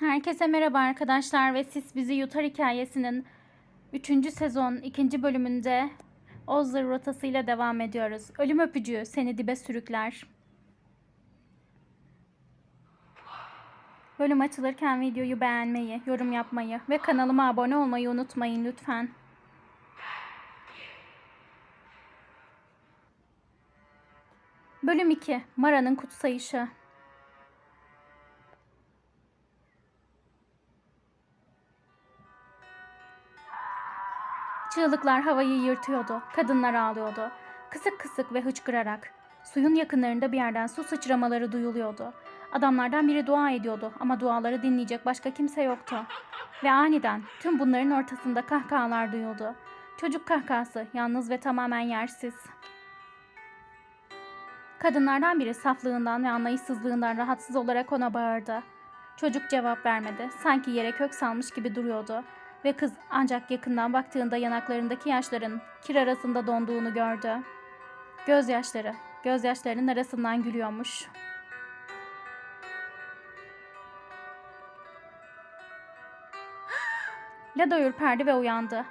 Herkese merhaba arkadaşlar ve Siz Bizi Yutar hikayesinin 3. sezon 2. bölümünde Ozzer rotasıyla devam ediyoruz. Ölüm öpücüğü seni dibe sürükler. Bölüm açılırken videoyu beğenmeyi, yorum yapmayı ve kanalıma abone olmayı unutmayın lütfen. Bölüm 2 Mara'nın kutsayışı Çığlıklar havayı yırtıyordu. Kadınlar ağlıyordu. Kısık kısık ve hıçkırarak. Suyun yakınlarında bir yerden su sıçramaları duyuluyordu. Adamlardan biri dua ediyordu ama duaları dinleyecek başka kimse yoktu. Ve aniden tüm bunların ortasında kahkahalar duyuldu. Çocuk kahkahası, yalnız ve tamamen yersiz. Kadınlardan biri saflığından ve anlayışsızlığından rahatsız olarak ona bağırdı. Çocuk cevap vermedi. Sanki yere kök salmış gibi duruyordu ve kız ancak yakından baktığında yanaklarındaki yaşların kir arasında donduğunu gördü. Gözyaşları, gözyaşlarının arasından gülüyormuş. Lada ürperdi ve uyandı.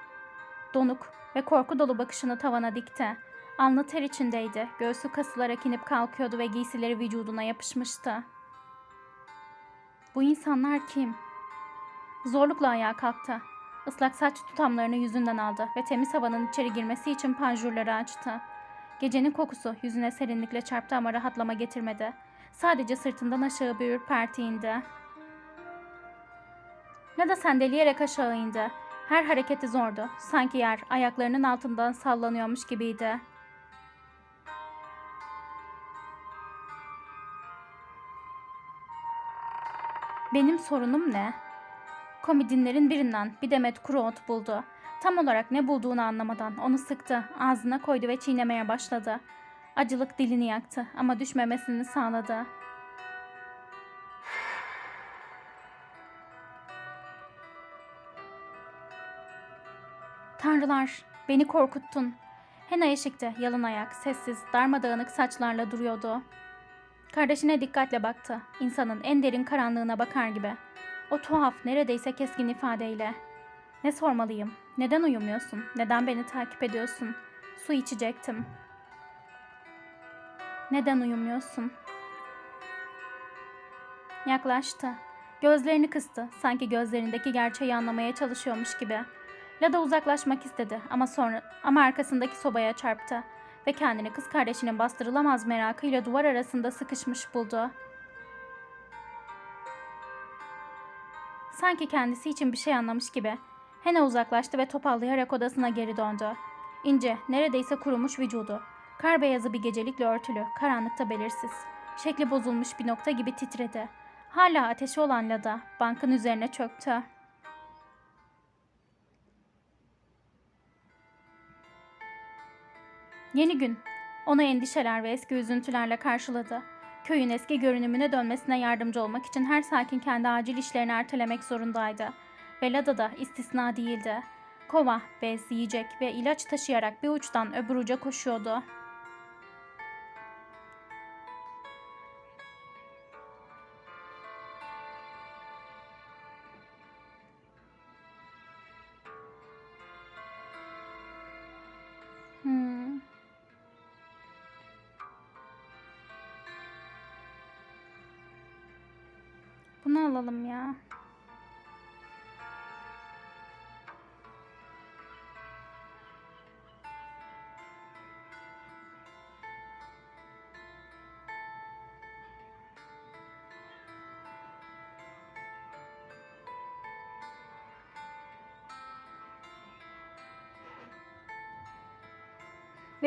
Donuk ve korku dolu bakışını tavana dikti. Alnı ter içindeydi. Göğsü kasılarak inip kalkıyordu ve giysileri vücuduna yapışmıştı. Bu insanlar kim? Zorlukla ayağa kalktı. Islak saç tutamlarını yüzünden aldı ve temiz havanın içeri girmesi için panjurları açtı. Gecenin kokusu yüzüne serinlikle çarptı ama rahatlama getirmedi. Sadece sırtından aşağı bir ürperti indi. Ya da sendeleyerek aşağı indi. Her hareketi zordu. Sanki yer ayaklarının altından sallanıyormuş gibiydi. Benim sorunum ne? Komodinlerin birinden bir demet kuru ot buldu. Tam olarak ne bulduğunu anlamadan onu sıktı, ağzına koydu ve çiğnemeye başladı. Acılık dilini yaktı ama düşmemesini sağladı. Tanrılar, beni korkuttun. Hena eşikte, yalın ayak, sessiz, darmadağınık saçlarla duruyordu. Kardeşine dikkatle baktı. İnsanın en derin karanlığına bakar gibi. O tuhaf, neredeyse keskin ifadeyle. Ne sormalıyım? Neden uyumuyorsun? Neden beni takip ediyorsun? Su içecektim. Neden uyumuyorsun? Yaklaştı. Gözlerini kıstı. Sanki gözlerindeki gerçeği anlamaya çalışıyormuş gibi. Lada uzaklaşmak istedi ama sonra ama arkasındaki sobaya çarptı ve kendini kız kardeşinin bastırılamaz merakıyla duvar arasında sıkışmış buldu. Sanki kendisi için bir şey anlamış gibi. Hena uzaklaştı ve topallayarak odasına geri döndü. İnce, neredeyse kurumuş vücudu. Kar beyazı bir gecelikle örtülü, karanlıkta belirsiz. Şekli bozulmuş bir nokta gibi titredi. Hala ateşi olan Lada bankın üzerine çöktü. Yeni gün. Onu endişeler ve eski üzüntülerle karşıladı. Köyün eski görünümüne dönmesine yardımcı olmak için her sakin kendi acil işlerini ertelemek zorundaydı. Ve Lada da istisna değildi. Kova, bez, yiyecek ve ilaç taşıyarak bir uçtan öbür uca koşuyordu.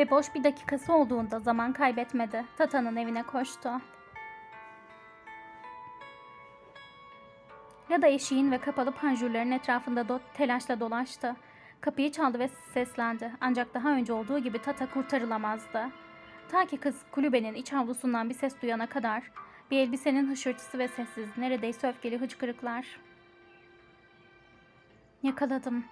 Ve boş bir dakikası olduğunda zaman kaybetmedi. Tata'nın evine koştu. Ya da eşiğin ve kapalı panjurların etrafında do- telaşla dolaştı. Kapıyı çaldı ve seslendi. Ancak daha önce olduğu gibi Tata kurtarılamazdı. Ta ki kız kulübenin iç avlusundan bir ses duyana kadar bir elbisenin hışırtısı ve sessiz, neredeyse öfkeli hıçkırıklar. Yakaladım.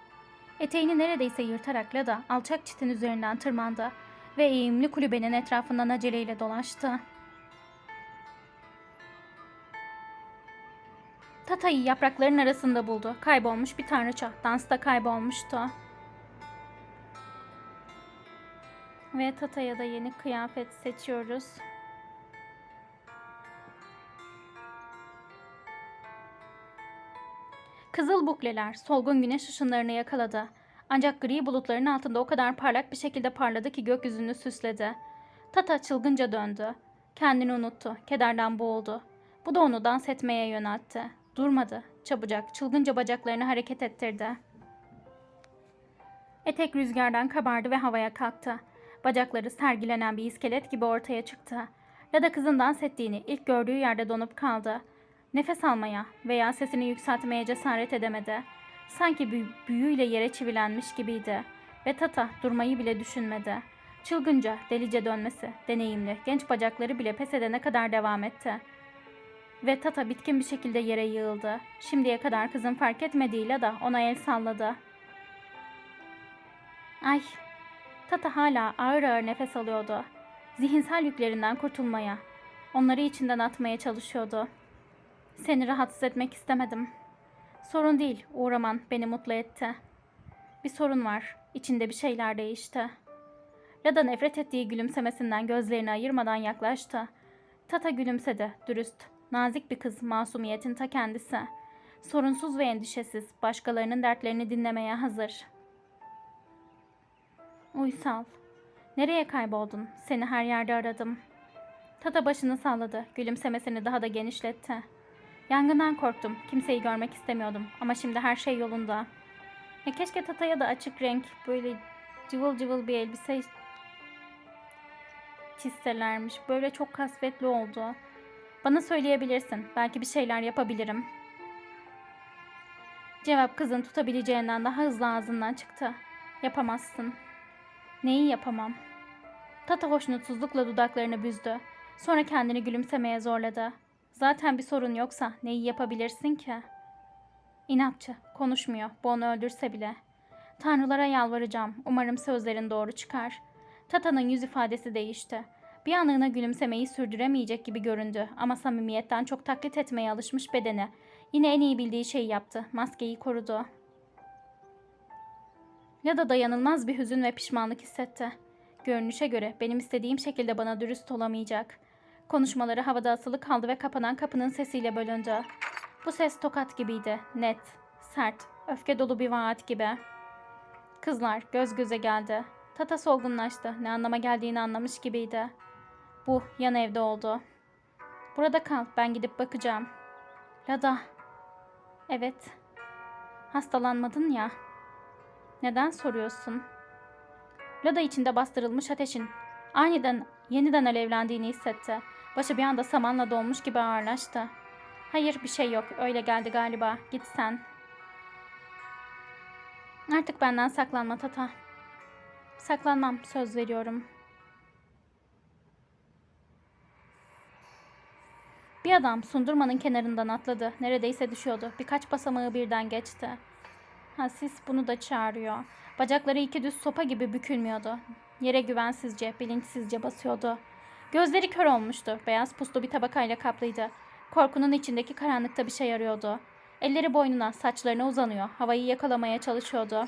Eteğini neredeyse yırtarak Lada alçak çitin üzerinden tırmandı ve eğimli kulübenin etrafından aceleyle dolaştı. Tata'yı yaprakların arasında buldu. Kaybolmuş bir tanrıça. Dansta kaybolmuştu. Ve Tata'ya da yeni kıyafet seçiyoruz. Kızıl bukleler solgun güneş ışınlarını yakaladı. Ancak gri bulutların altında o kadar parlak bir şekilde parladı ki gökyüzünü süsledi. Tata çılgınca döndü. Kendini unuttu. Kederden boğuldu. Bu da onu dans etmeye yöneltti. Durmadı. Çabucak, çılgınca bacaklarını hareket ettirdi. Etek rüzgardan kabardı ve havaya kalktı. Bacakları sergilenen bir iskelet gibi ortaya çıktı. Ya da kızın dans ettiğini ilk gördüğü yerde donup kaldı. Nefes almaya veya sesini yükseltmeye cesaret edemedi. Sanki büyü- büyüyle yere çivilenmiş gibiydi. Ve Tata durmayı bile düşünmedi. Çılgınca, delice dönmesi, deneyimli, genç bacakları bile pes edene kadar devam etti. Ve Tata bitkin bir şekilde yere yığıldı. Şimdiye kadar kızın fark etmediğiyle de ona el salladı. Ay, Tata hala ağır ağır nefes alıyordu. Zihinsel yüklerinden kurtulmaya, onları içinden atmaya çalışıyordu. Seni rahatsız etmek istemedim. Sorun değil, uğraman beni mutlu etti. Bir sorun var, içinde bir şeyler değişti. Lada nefret ettiği gülümsemesinden gözlerini ayırmadan yaklaştı. Tata gülümsedi, dürüst, nazik bir kız, masumiyetin ta kendisi. Sorunsuz ve endişesiz, başkalarının dertlerini dinlemeye hazır. Uysal, nereye kayboldun? Seni her yerde aradım. Tata başını salladı, gülümsemesini daha da genişletti. Yangından korktum, kimseyi görmek istemiyordum ama şimdi her şey yolunda. Ya keşke Tata'ya da açık renk, böyle cıvıl cıvıl bir elbise çizselermiş. Böyle çok kasvetli oldu. Bana söyleyebilirsin. Belki bir şeyler yapabilirim. Cevap kızın tutabileceğinden daha hızlı ağzından çıktı. Yapamazsın. Neyi yapamam? Tata hoşnutsuzlukla dudaklarını büzdü. Sonra kendini gülümsemeye zorladı. Zaten bir sorun yoksa neyi yapabilirsin ki? İnatçı, konuşmuyor. Bu onu öldürse bile. Tanrılara yalvaracağım. Umarım sözlerin doğru çıkar. Tata'nın yüz ifadesi değişti. Bir anlığına gülümsemeyi sürdüremeyecek gibi göründü ama samimiyetten çok taklit etmeye alışmış bedeni yine en iyi bildiği şeyi yaptı. Maskeyi korudu. Ya da dayanılmaz bir hüzün ve pişmanlık hissetti. Görünüşe göre benim istediğim şekilde bana dürüst olamayacak. Konuşmaları havada asılı kaldı ve kapanan kapının sesiyle bölündü. Bu ses tokat gibiydi. Net, sert, öfke dolu bir vaat gibi. Kızlar göz göze geldi. Tata solgunlaştı. Ne anlama geldiğini anlamış gibiydi. Bu yan evde oldu. Burada kal. Ben gidip bakacağım. Lada. Evet. Hastalanmadın ya. Neden soruyorsun? Lada içinde bastırılmış ateşin aniden yeniden alevlendiğini hissetti. Başı bir anda samanla dolmuş gibi ağırlaştı. Hayır bir şey yok. Öyle geldi galiba. Git sen. Artık benden saklanma Tata. Saklanmam. Söz veriyorum. Bir adam sundurmanın kenarından atladı. Neredeyse düşüyordu. Birkaç basamağı birden geçti. Ha sis bunu da çağırıyor. Bacakları iki düz sopa gibi bükülmüyordu. Yere güvensizce, bilinçsizce basıyordu. Gözleri kör olmuştu. Beyaz puslu bir tabakayla kaplıydı. Korkunun içindeki karanlıkta bir şey arıyordu. Elleri boynuna, saçlarına uzanıyor. Havayı yakalamaya çalışıyordu.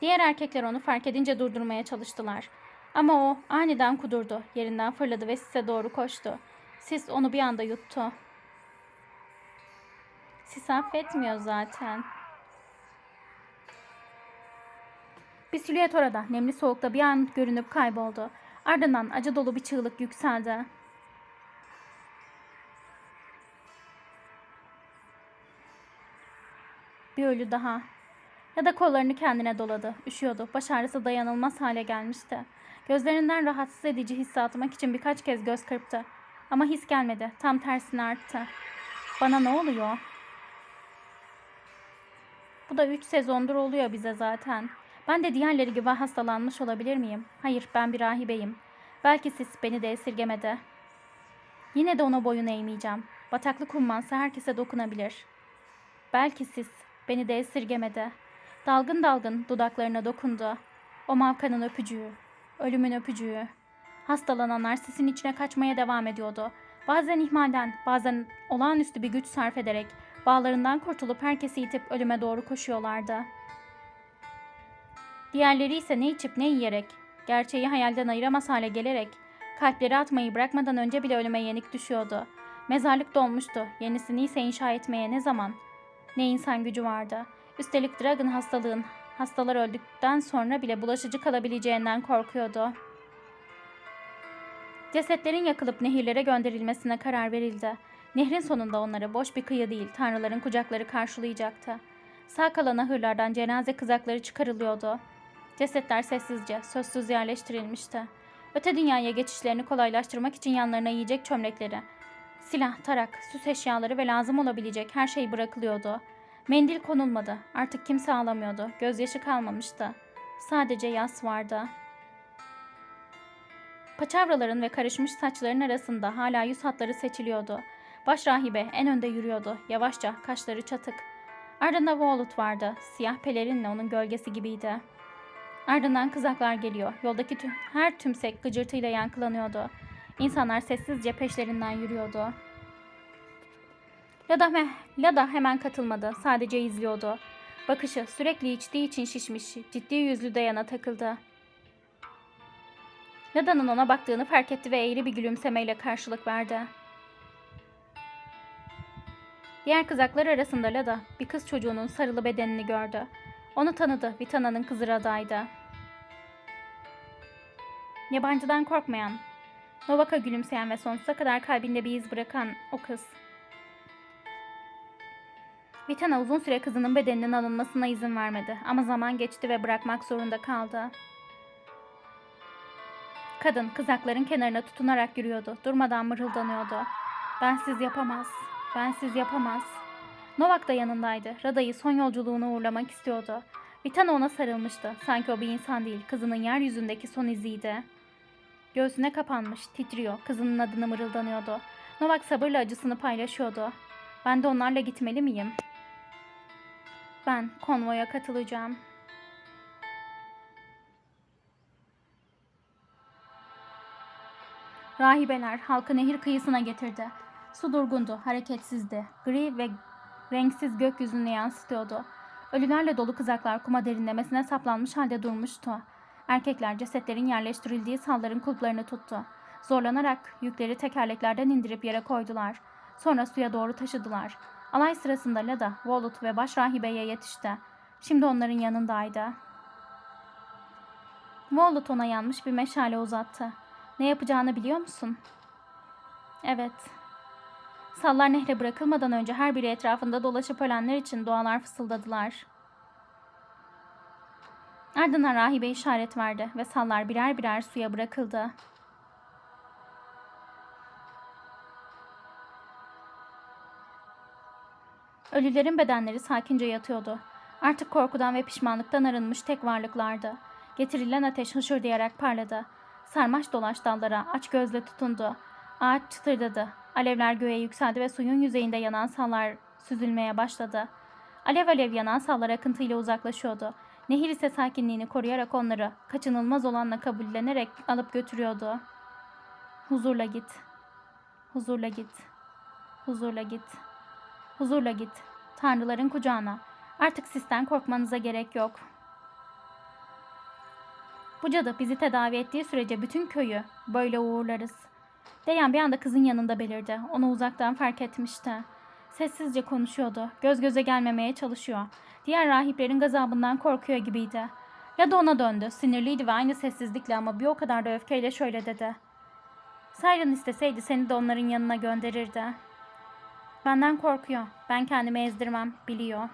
Diğer erkekler onu fark edince durdurmaya çalıştılar. Ama o aniden kudurdu. Yerinden fırladı ve sise doğru koştu. Sis onu bir anda yuttu. Sis affetmiyor zaten. Bir silüet orada, nemli soğukta bir an görünüp kayboldu. Ardından acı dolu bir çığlık yükseldi. Bir ölü daha. Ya da kollarını kendine doladı. Üşüyordu. Baş ağrısı dayanılmaz hale gelmişti. Gözlerinden rahatsız edici hissi atmak için birkaç kez göz kırptı. Ama his gelmedi. Tam tersine arttı. Bana ne oluyor? Bu da üç sezondur oluyor bize zaten. Ben de diğerleri gibi hastalanmış olabilir miyim? Hayır, ben bir rahibeyim. Belki siz beni de esirgemedi. Yine de ona boyun eğmeyeceğim. Bataklık ummansa herkese dokunabilir. Belki siz beni de esirgemedi. Dalgın dalgın dudaklarına dokundu. O mavkanın öpücüğü, ölümün öpücüğü. Hastalanan narsisin içine kaçmaya devam ediyordu. Bazen ihmalden, bazen olağanüstü bir güç sarf ederek bağlarından kurtulup herkesi itip ölüme doğru koşuyorlardı. Diğerleri ise ne içip ne yiyerek, gerçeği hayalden ayıramaz hale gelerek, kalpleri atmayı bırakmadan önce bile ölüme yenik düşüyordu. Mezarlık dolmuştu, yenisini ise inşa etmeye ne zaman? Ne insan gücü vardı. Üstelik Dragon hastalığın, hastalar öldükten sonra bile bulaşıcı kalabileceğinden korkuyordu. Cesetlerin yakılıp nehirlere gönderilmesine karar verildi. Nehrin sonunda onları boş bir kıyı değil, tanrıların kucakları karşılayacaktı. Sağ kalan ahırlardan cenaze kızakları çıkarılıyordu. Cesetler sessizce, sözsüz yerleştirilmişti. Öte dünyaya geçişlerini kolaylaştırmak için yanlarına yiyecek çömlekleri, silah, tarak, süs eşyaları ve lazım olabilecek her şey bırakılıyordu. Mendil konulmadı. Artık kimse ağlamıyordu. Gözyaşı kalmamıştı. Sadece yas vardı. Paçavraların ve karışmış saçların arasında hala yüz hatları seçiliyordu. Baş rahibe en önde yürüyordu. Yavaşça, kaşları çatık. Ardında Volut vardı. Siyah pelerinle onun gölgesi gibiydi. Ardından kızaklar geliyor. Yoldaki tüm, her tümsek gıcırtıyla yankılanıyordu. İnsanlar sessizce peşlerinden yürüyordu. Lada, me- Lada hemen katılmadı. Sadece izliyordu. Bakışı sürekli içtiği için şişmiş. Ciddi yüzlü Dayan'a takıldı. Lada'nın ona baktığını fark etti ve eğri bir gülümsemeyle karşılık verdi. Diğer kızaklar arasında Lada bir kız çocuğunun sarılı bedenini gördü. Onu tanıdı. Vitana'nın kızı Rada'ydı. Yabancıdan korkmayan, Novak'a gülümseyen ve sonsuza kadar kalbinde bir iz bırakan o kız. Vitana uzun süre kızının bedeninin alınmasına izin vermedi ama zaman geçti ve bırakmak zorunda kaldı. Kadın kızakların kenarına tutunarak yürüyordu. Durmadan mırıldanıyordu. Bensiz yapamaz. Bensiz yapamaz. Novak da yanındaydı. Rada'yı son yolculuğuna uğurlamak istiyordu. Vitana ona sarılmıştı. Sanki o bir insan değil, kızının yeryüzündeki son iziydi. Göğsüne kapanmış, titriyor. Kızının adını mırıldanıyordu. Novak sabırla acısını paylaşıyordu. Ben de onlarla gitmeli miyim? Ben konvoya katılacağım. Rahibeler halkı nehir kıyısına getirdi. Su durgundu, hareketsizdi. Gri ve renksiz gökyüzünü yansıtıyordu. Ölülerle dolu kızaklar kuma derinlemesine saplanmış halde durmuştu. Erkekler cesetlerin yerleştirildiği salların kulplarını tuttu. Zorlanarak yükleri tekerleklerden indirip yere koydular. Sonra suya doğru taşıdılar. Alay sırasında Lada, Volut ve baş rahibeye yetişti. Şimdi onların yanındaydı. Volut ona yanmış bir meşale uzattı. Ne yapacağını biliyor musun? Evet. Sallar nehre bırakılmadan önce her biri etrafında dolaşıp ölenler için dualar fısıldadılar. Ardından rahibe işaret verdi ve sallar birer birer suya bırakıldı. Ölülerin bedenleri sakince yatıyordu. Artık korkudan ve pişmanlıktan arınmış tek varlıklardı. Getirilen ateş hışırdayarak parladı. Sarmaş dolaş dallara aç gözle tutundu. Ağaç çıtırdadı. Alevler göğe yükseldi ve suyun yüzeyinde yanan sallar süzülmeye başladı. Alev alev yanan sallar akıntıyla uzaklaşıyordu. Nehir ise sakinliğini koruyarak onları kaçınılmaz olanla kabullenerek alıp götürüyordu. Huzurla git. Huzurla git. Huzurla git. Huzurla git. Tanrıların kucağına. Artık sizden korkmanıza gerek yok. Bu cadı bizi tedavi ettiği sürece bütün köyü böyle uğurlarız. Deyan bir anda kızın yanında belirdi. Onu uzaktan fark etmişti. Sessizce konuşuyordu. Göz göze gelmemeye çalışıyor. Diğer rahiplerin gazabından korkuyor gibiydi. Ya da ona döndü. Sinirliydi ve aynı sessizlikle ama bir o kadar da öfkeyle şöyle dedi. Siren isteseydi seni de onların yanına gönderirdi. Benden korkuyor. Ben kendimi ezdirmem. Biliyor.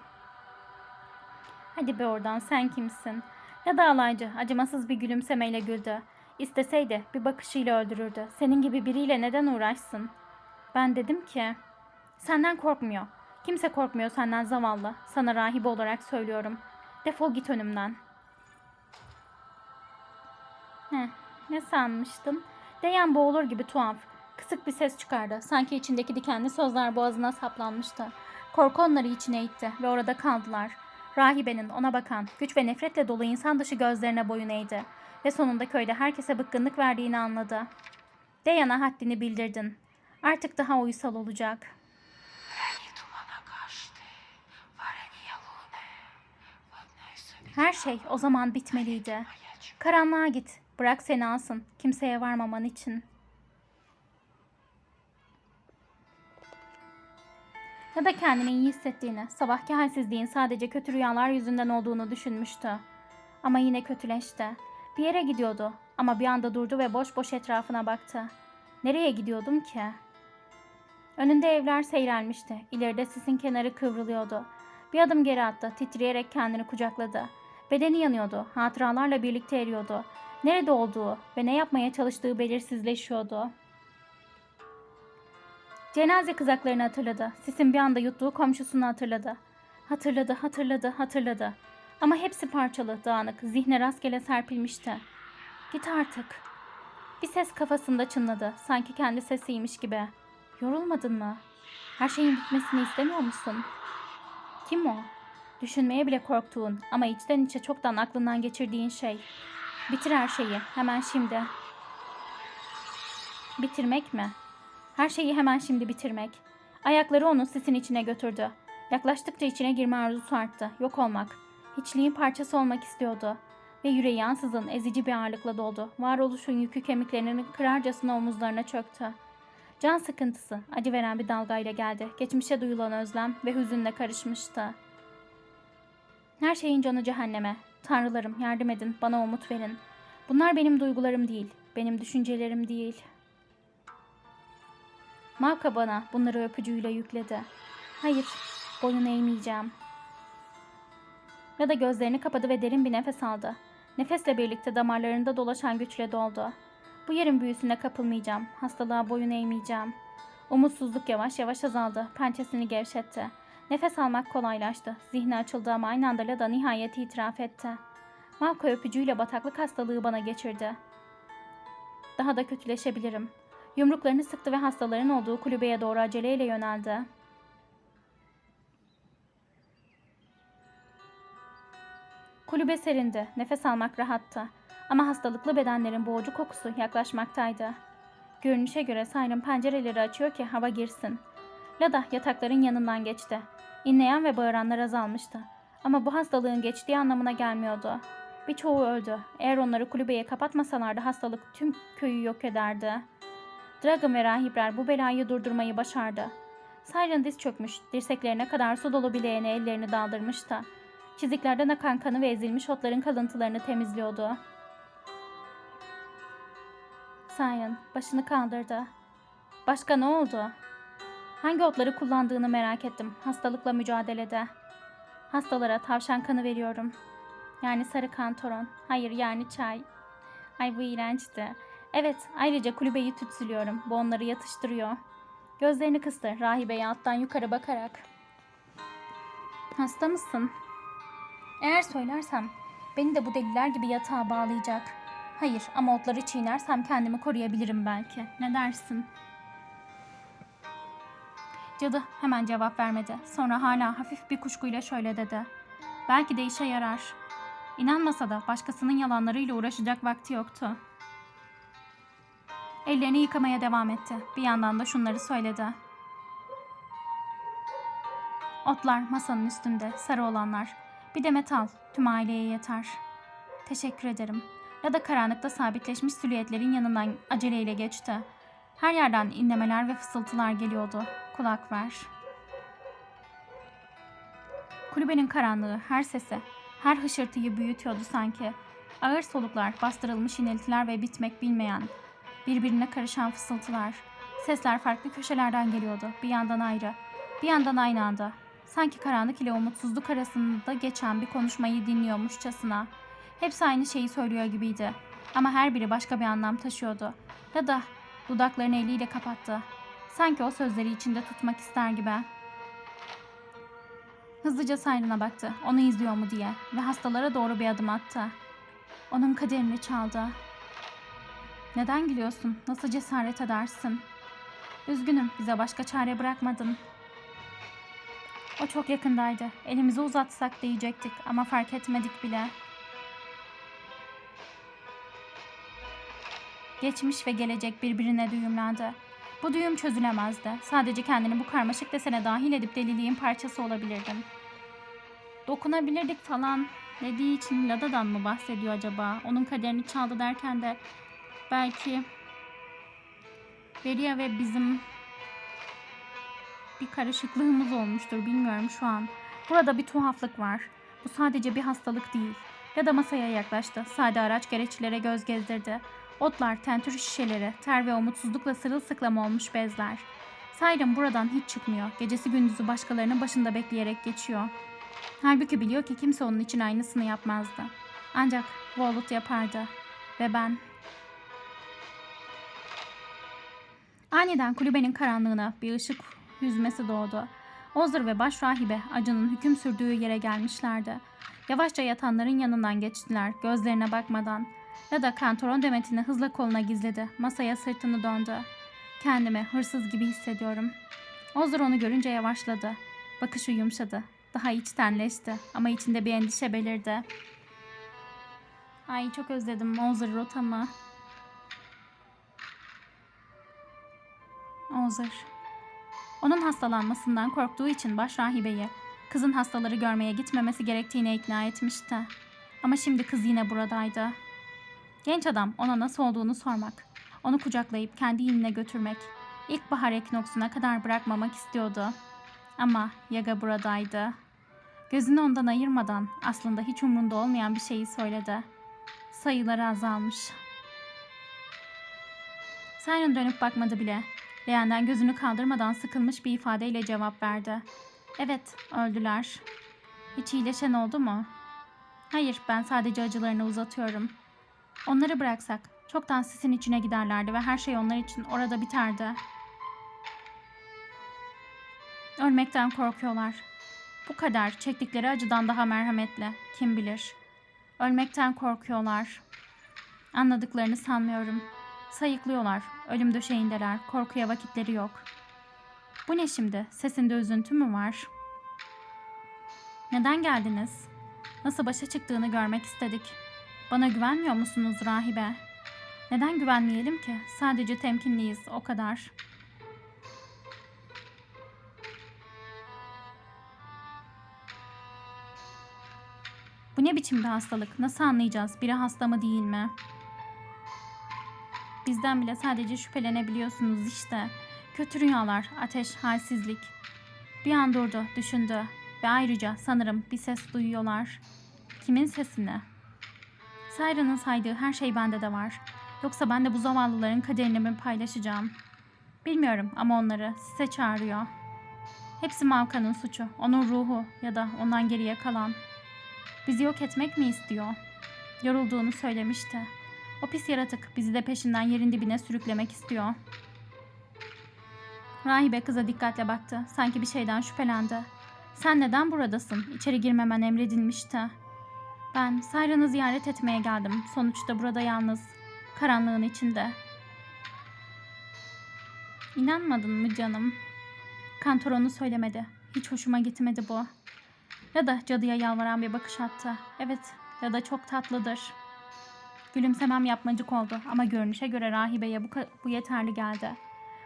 Hadi be oradan sen kimsin? Ya da alaycı acımasız bir gülümsemeyle güldü. İsteseydi bir bakışıyla öldürürdü. Senin gibi biriyle neden uğraşsın? Ben dedim ki senden korkmuyor. Kimse korkmuyor senden zavallı. Sana rahibe olarak söylüyorum. Defol git önümden. Heh, ne sanmıştım? Deyan boğulur gibi tuhaf. Kısık bir ses çıkardı. Sanki içindeki dikenli sözler boğazına saplanmıştı. Korku onları içine itti ve orada kaldılar. Rahibenin ona bakan, güç ve nefretle dolu insan dışı gözlerine boyun eğdi. Ve sonunda köyde herkese bıkkınlık verdiğini anladı. Deyan'a haddini bildirdin. Artık daha uysal olacak. Her şey o zaman bitmeliydi. Karanlığa git. Bırak seni alsın. Kimseye varmaman için. Ya da kendini iyi hissettiğini, sabahki halsizliğin sadece kötü rüyalar yüzünden olduğunu düşünmüştü. Ama yine kötüleşti. Bir yere gidiyordu ama bir anda durdu ve boş boş etrafına baktı. Nereye gidiyordum ki? Önünde evler seyrelmişti. İleride sisin kenarı kıvrılıyordu. Bir adım geri attı, titreyerek kendini kucakladı. Bedeni yanıyordu, hatıralarla birlikte eriyordu. Nerede olduğu ve ne yapmaya çalıştığı belirsizleşiyordu. Cenaze kızaklarını hatırladı. Sisin bir anda yuttuğu komşusunu hatırladı. Hatırladı, hatırladı, hatırladı. Ama hepsi parçalı, dağınık, zihne rastgele serpilmişti. Git artık. Bir ses kafasında çınladı, sanki kendi sesiymiş gibi. Yorulmadın mı? Her şeyin bitmesini istemiyor musun? Kim o? Düşünmeye bile korktuğun ama içten içe çoktan aklından geçirdiğin şey. Bitir her şeyi, hemen şimdi. Bitirmek mi? Her şeyi hemen şimdi bitirmek. Ayakları onu sisin içine götürdü. Yaklaştıkça içine girme arzusu arttı. Yok olmak. Hiçliğin parçası olmak istiyordu. Ve yüreği ansızın ezici bir ağırlıkla doldu. Varoluşun yükü kemiklerinin kırarcasına omuzlarına çöktü. Can sıkıntısı, acı veren bir dalgayla geldi. Geçmişe duyulan özlem ve hüzünle karışmıştı. Her şeyin canı cehenneme. Tanrılarım yardım edin, bana umut verin. Bunlar benim duygularım değil, benim düşüncelerim değil. Mavka bana bunları öpücüğüyle yükledi. Hayır, boyun eğmeyeceğim. Ya da gözlerini kapadı ve derin bir nefes aldı. Nefesle birlikte damarlarında dolaşan güçle doldu. Bu yerin büyüsüne kapılmayacağım. Hastalığa boyun eğmeyeceğim. Umutsuzluk yavaş yavaş azaldı. Pençesini gevşetti. Nefes almak kolaylaştı. Zihni açıldı ama aynı anda Lada nihayet itiraf etti. Malko öpücüğüyle bataklık hastalığı bana geçirdi. Daha da kötüleşebilirim. Yumruklarını sıktı ve hastaların olduğu kulübeye doğru aceleyle yöneldi. Kulübe serindi. Nefes almak rahattı. Ama hastalıklı bedenlerin boğucu kokusu yaklaşmaktaydı. Görünüşe göre Siren pencereleri açıyor ki hava girsin. Lada yatakların yanından geçti. İnleyen ve bağıranlar azalmıştı. Ama bu hastalığın geçtiği anlamına gelmiyordu. Birçoğu öldü. Eğer onları kulübeye kapatmasalardı hastalık tüm köyü yok ederdi. Dragon ve rahipler bu belayı durdurmayı başardı. Siren diz çökmüş, dirseklerine kadar su dolu bileğine ellerini daldırmıştı. Çiziklerden akan kanı ve ezilmiş otların kalıntılarını temizliyordu. Siren başını kaldırdı. Başka ne oldu? Hangi otları kullandığını merak ettim hastalıkla mücadelede. Hastalara tavşan kanı veriyorum. Yani sarı kantoron. Hayır yani çay. Ay bu iğrençti. Evet ayrıca kulübeyi tütsülüyorum. Bu onları yatıştırıyor. Gözlerini kıstı rahibeye alttan yukarı bakarak. Hasta mısın? Eğer söylersem beni de bu deliler gibi yatağa bağlayacak. Hayır ama otları çiğnersem kendimi koruyabilirim belki. Ne dersin? Cadı hemen cevap vermedi. Sonra hala hafif bir kuşkuyla şöyle dedi. Belki de işe yarar. İnanmasa da başkasının yalanlarıyla uğraşacak vakti yoktu. Ellerini yıkamaya devam etti. Bir yandan da şunları söyledi. Otlar masanın üstünde, sarı olanlar. Bir de metal, tüm aileye yeter. Teşekkür ederim. Ya da karanlıkta sabitleşmiş silüetlerin yanından aceleyle geçti. Her yerden inlemeler ve fısıltılar geliyordu. Kulak ver. Kulübenin karanlığı her sesi, her hışırtıyı büyütüyordu sanki. Ağır soluklar, bastırılmış iniltiler ve bitmek bilmeyen, birbirine karışan fısıltılar. Sesler farklı köşelerden geliyordu. Bir yandan ayrı, bir yandan aynı anda. Sanki karanlık ile umutsuzluk arasında geçen bir konuşmayı dinliyormuşçasına. Hepsi aynı şeyi söylüyor gibiydi. Ama her biri başka bir anlam taşıyordu. Ya da dudaklarını eliyle kapattı. Sanki o sözleri içinde tutmak ister gibi. Hızlıca Siren'a baktı. Onu izliyor mu diye. Ve hastalara doğru bir adım attı. Onun kaderini çaldı. Neden gülüyorsun? Nasıl cesaret edersin? Üzgünüm. Bize başka çare bırakmadın. O çok yakındaydı. Elimizi uzatsak diyecektik ama fark etmedik bile. Geçmiş ve gelecek birbirine düğümlendi. Bu düğüm çözülemezdi. Sadece kendini bu karmaşık desene dahil edip deliliğin parçası olabilirdim. Dokunabilirdik falan dediği için Lada'dan mı bahsediyor acaba? Onun kaderini çaldı derken de belki Beria ve bizim bir karışıklığımız olmuştur bilmiyorum şu an. Burada bir tuhaflık var. Bu sadece bir hastalık değil. Ya da masaya yaklaştı. Sade araç gereçlere göz gezdirdi. Otlar, tentür şişeleri, ter ve umutsuzlukla sırılsıklam olmuş bezler. Siren buradan hiç çıkmıyor. Gecesi gündüzü başkalarının başında bekleyerek geçiyor. Halbuki biliyor ki kimse onun için aynısını yapmazdı. Ancak Volut yapardı. Ve ben... Aniden kulübenin karanlığına bir ışık yüzmesi doğdu. Ozır ve baş rahibe acının hüküm sürdüğü yere gelmişlerdi. Yavaşça yatanların yanından geçtiler, gözlerine bakmadan. Ya da kantoron demetini hızla koluna gizledi. Masaya sırtını döndü. Kendimi hırsız gibi hissediyorum. Ozır onu görünce yavaşladı. Bakışı yumuşadı. Daha içtenleşti ama içinde bir endişe belirdi. Ay çok özledim Ozır rotamı. Ozır. Onun hastalanmasından korktuğu için baş rahibeyi kızın hastaları görmeye gitmemesi gerektiğine ikna etmişti. Ama şimdi kız yine buradaydı. Genç adam ona nasıl olduğunu sormak, onu kucaklayıp kendi inine götürmek, ilkbahar ekinoksuna kadar bırakmamak istiyordu. Ama Yaga buradaydı. Gözünü ondan ayırmadan aslında hiç umrunda olmayan bir şeyi söyledi. Sayıları azalmış. Siren dönüp bakmadı bile. Leğenden gözünü kaldırmadan sıkılmış bir ifadeyle cevap verdi. Evet, öldüler. Hiç iyileşen oldu mu? Hayır, ben sadece acılarını uzatıyorum. Onları bıraksak, çoktan sisin içine giderlerdi ve her şey onlar için orada biterdi. Ölmekten korkuyorlar. Bu kadar çektikleri acıdan daha merhametli. Kim bilir. Ölmekten korkuyorlar. Anladıklarını sanmıyorum. Sayıklıyorlar. Ölüm döşeğindeler. Korkuya vakitleri yok. Bu ne şimdi? Sesinde üzüntü mü var? Neden geldiniz? Nasıl başa çıktığını görmek istedik. Bana güvenmiyor musunuz rahibe? Neden güvenmeyelim ki? Sadece temkinliyiz, o kadar. Bu ne biçim bir hastalık? Nasıl anlayacağız? Biri hasta mı değil mi? Bizden bile sadece şüphelenebiliyorsunuz işte. Kötü rüyalar, ateş, halsizlik. Bir an durdu, düşündü. Ve ayrıca sanırım bir ses duyuyorlar. Kimin sesini? Sayra'nın saydığı her şey bende de var. Yoksa ben de bu zavallıların kaderini mi paylaşacağım? Bilmiyorum ama onları size çağırıyor. Hepsi Mavka'nın suçu. Onun ruhu ya da ondan geriye kalan. Bizi yok etmek mi istiyor? Yorulduğunu söylemişti. O pis yaratık bizi de peşinden yerin dibine sürüklemek istiyor. Rahibe kıza dikkatle baktı. Sanki bir şeyden şüphelendi. Sen neden buradasın? İçeri girmemen emredilmişti. Ben Sayra'nı ziyaret etmeye geldim. Sonuçta burada yalnız. Karanlığın içinde. İnanmadın mı canım? Kantor onu söylemedi. Hiç hoşuma gitmedi bu. Ya da cadıya yalvaran bir bakış attı. Evet, ya da çok tatlıdır. Gülümsemem yapmacık oldu ama görünüşe göre rahibeye bu, bu yeterli geldi.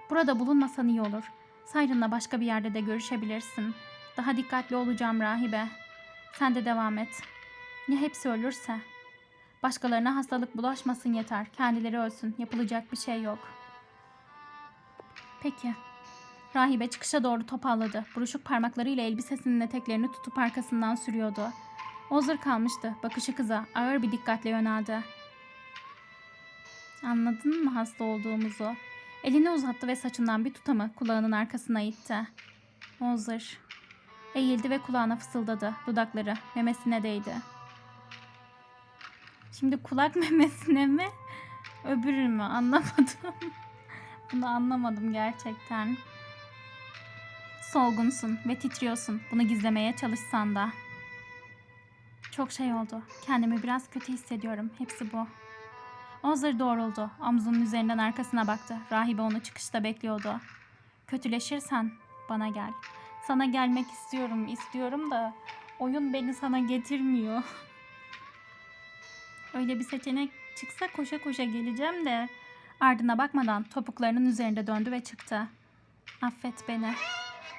Burada bulunmasan iyi olur. Sayrın'la başka bir yerde de görüşebilirsin. Daha dikkatli olacağım rahibe. Sen de devam et. Ya hepsi ölürse? Başkalarına hastalık bulaşmasın yeter. Kendileri ölsün. Yapılacak bir şey yok. Peki. Rahibe çıkışa doğru topalladı. Buruşuk parmaklarıyla elbisesinin eteklerini tutup arkasından sürüyordu. Ozır kalmıştı. Bakışı kıza ağır bir dikkatle yöneldi. Anladın mı hasta olduğumuzu? Elini uzattı ve saçından bir tutamı kulağının arkasına itti. Ozır. Eğildi ve kulağına fısıldadı. Dudakları memesine değdi. Şimdi kulak memesine mi? Öbürü mü? Anlamadım. Bunu anlamadım gerçekten. Solgunsun ve titriyorsun. Bunu gizlemeye çalışsan da. Çok şey oldu. Kendimi biraz kötü hissediyorum. Hepsi bu. Ozır doğruldu. Omzunun üzerinden arkasına baktı. Rahibe onu çıkışta bekliyordu. Kötüleşirsen bana gel. Sana gelmek istiyorum, istiyorum da oyun beni sana getirmiyor. Öyle bir seçenek çıksa koşa koşa geleceğim de Ardına bakmadan topuklarının üzerinde döndü ve çıktı. Affet beni.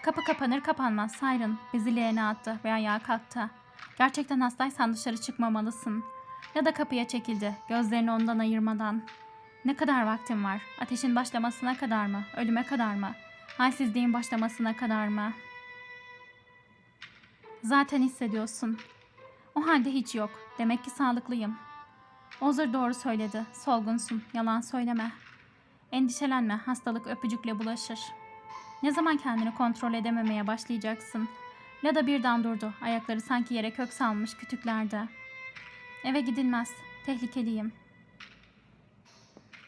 Kapı kapanır kapanmaz Siren bezi leğene attı ve ayağa kalktı. Gerçekten hastaysan dışarı çıkmamalısın. Ya da kapıya çekildi gözlerini ondan ayırmadan. Ne kadar vaktin var? Ateşin başlamasına kadar mı? Ölüme kadar mı? Halsizliğin başlamasına kadar mı? Zaten hissediyorsun. O halde hiç yok. Demek ki sağlıklıyım. Ozır doğru söyledi. Solgunsun. Yalan söyleme. Endişelenme. Hastalık öpücükle bulaşır. Ne zaman kendini kontrol edememeye başlayacaksın? Lada birden durdu. Ayakları sanki yere kök salmış kütüklerde. Eve gidilmez. Tehlikeliyim.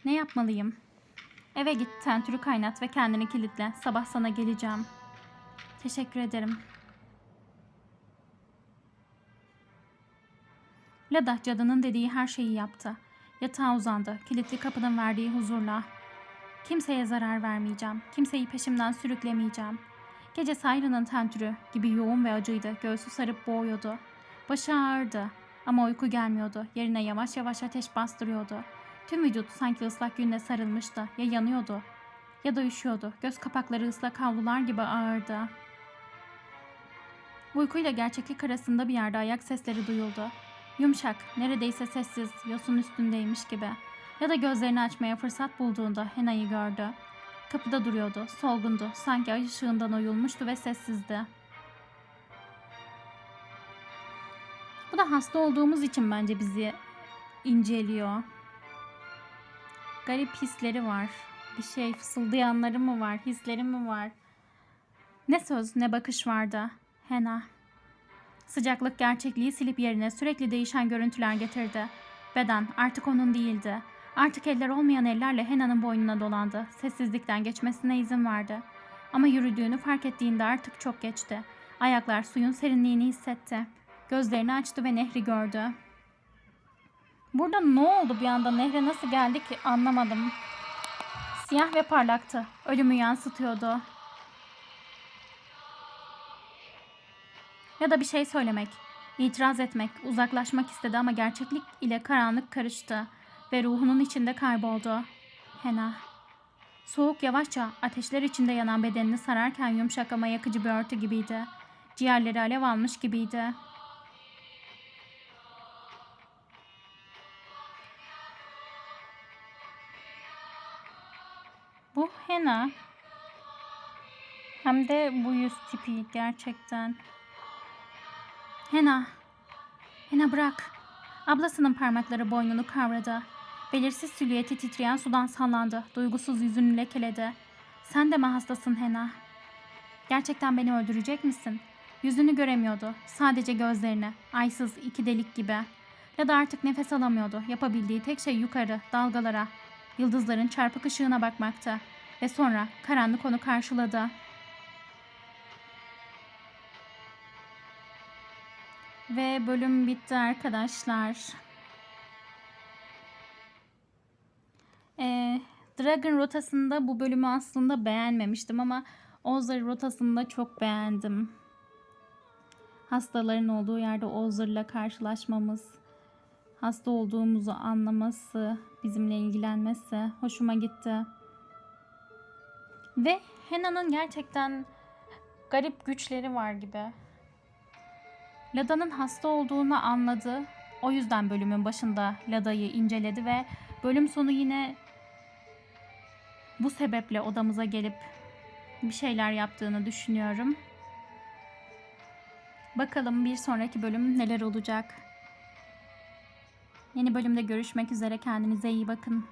Ne yapmalıyım? Eve git, tentürü kaynat ve kendini kilitle. Sabah sana geleceğim. Teşekkür ederim. Lada cadının dediği her şeyi yaptı. Yatağa uzandı, kilitli kapının verdiği huzurla. Kimseye zarar vermeyeceğim, kimseyi peşimden sürüklemeyeceğim. Gece Sayra'nın tentürü gibi yoğun ve acıydı, göğsü sarıp boğuyordu. Başı ağırdı ama uyku gelmiyordu, yerine yavaş yavaş ateş bastırıyordu. Tüm vücut sanki ıslak günle sarılmıştı, ya yanıyordu ya da üşüyordu. Göz kapakları ıslak havlular gibi ağırdı. Uykuyla gerçeklik arasında bir yerde ayak sesleri duyuldu. Yumuşak, neredeyse sessiz, yosun üstündeymiş gibi. Ya da gözlerini açmaya fırsat bulduğunda Hena'yı gördü. Kapıda duruyordu, solgundu, sanki ay ışığından oyulmuştu ve sessizdi. Bu da hasta olduğumuz için bence bizi inceliyor. Garip hisleri var. Bir şey fısıldayanları mı var, hisleri mi var? Ne söz ne bakış vardı. Hena. Sıcaklık gerçekliği silip yerine sürekli değişen görüntüler getirdi. Beden artık onun değildi. Artık eller olmayan ellerle Hena'nın boynuna dolandı. Sessizlikten geçmesine izin verdi. Ama yürüdüğünü fark ettiğinde artık çok geçti. Ayaklar suyun serinliğini hissetti. Gözlerini açtı ve nehri gördü. Burada ne oldu bir anda? Nehre nasıl geldi ki anlamadım. Siyah ve parlaktı. Ölümü yansıtıyordu. Ya da bir şey söylemek, itiraz etmek, uzaklaşmak istedi ama gerçeklik ile karanlık karıştı ve ruhunun içinde kayboldu. Hena. Soğuk yavaşça ateşler içinde yanan bedenini sararken yumuşak ama yakıcı bir örtü gibiydi. Ciğerleri alev almış gibiydi. Bu Hena. Hem de bu yüz tipi gerçekten. Hena. Hena bırak. Ablasının parmakları boynunu kavradı. Belirsiz silüeti titreyen sudan sallandı. Duygusuz yüzünü lekeledi. Sen de mi hastasın Hena? Gerçekten beni öldürecek misin? Yüzünü göremiyordu. Sadece gözlerini. Aysız iki delik gibi. Ya da artık nefes alamıyordu. Yapabildiği tek şey yukarı, dalgalara. Yıldızların çarpık ışığına bakmakta. Ve sonra karanlık onu karşıladı. Ve bölüm bitti arkadaşlar. Ee, Dragon rotasında bu bölümü aslında beğenmemiştim ama Ozır rotasında çok beğendim. Hastaların olduğu yerde Ozır'la karşılaşmamız, hasta olduğumuzu anlaması, bizimle ilgilenmesi hoşuma gitti. Ve Hena'nın gerçekten garip güçleri var gibi. Lada'nın hasta olduğunu anladı. O yüzden bölümün başında Lada'yı inceledi ve bölüm sonu yine bu sebeple odamıza gelip bir şeyler yaptığını düşünüyorum. Bakalım bir sonraki bölüm neler olacak. Yeni bölümde görüşmek üzere. Kendinize iyi bakın.